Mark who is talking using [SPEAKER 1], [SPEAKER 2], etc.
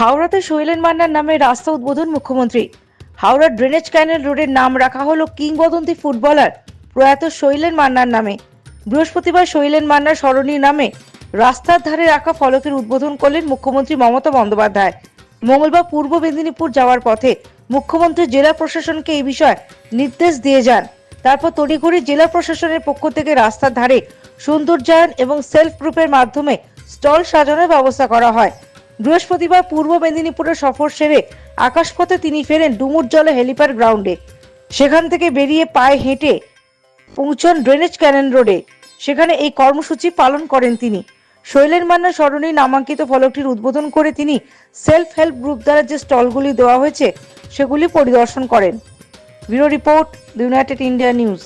[SPEAKER 1] হাওড়াতে শৈলেন মান্নার নামে রাস্তা উদ্বোধন মুখ্যমন্ত্রী। হাওড়া ড্রেনেজ ক্যানেল রোডের নাম রাখা হলো কিংবদন্তি ফুটবলার প্রয়াত শৈলেন মান্নার নামে। বৃহস্পতিবার শৈলেন মান্নার স্মরণী নামে রাস্তার ধারে রাখা ফলকের উদ্বোধন করলেন মুখ্যমন্ত্রী মমতা বন্দ্যোপাধ্যায়। মঙ্গলবার পূর্ব মেদিনীপুর যাওয়ার পথে মুখ্যমন্ত্রী জেলা প্রশাসনকে এই বিষয়ে নির্দেশ দিয়ে যান। তারপর তড়িঘড়ি জেলা প্রশাসনের পক্ষ থেকে রাস্তার ধারে সৌন্দর্যায়ন এবং সেলফ গ্রুপের মাধ্যমে স্টল সাজানোর ব্যবস্থা করা হয়। বৃহস্পতিবার পূর্ব মেদিনীপুরের সফর সেরে আকাশপথে তিনি ফেরেন ডুমুর জলে হেলিপ্যাড গ্রাউন্ডে। সেখান থেকে বেরিয়ে পায়ে হেঁটে পৌঁছন ড্রেনেজ ক্যানেল রোডে। সেখানে এই কর্মসূচি পালন করেন তিনি। শৈলেন মান্না স্মরণী নামাঙ্কিত ফলকটির উদ্বোধন করে তিনি সেলফ হেল্প গ্রুপ দ্বারা যে স্টলগুলি দেওয়া হয়েছে, সেগুলি পরিদর্শন করেন। Bureau report United India news.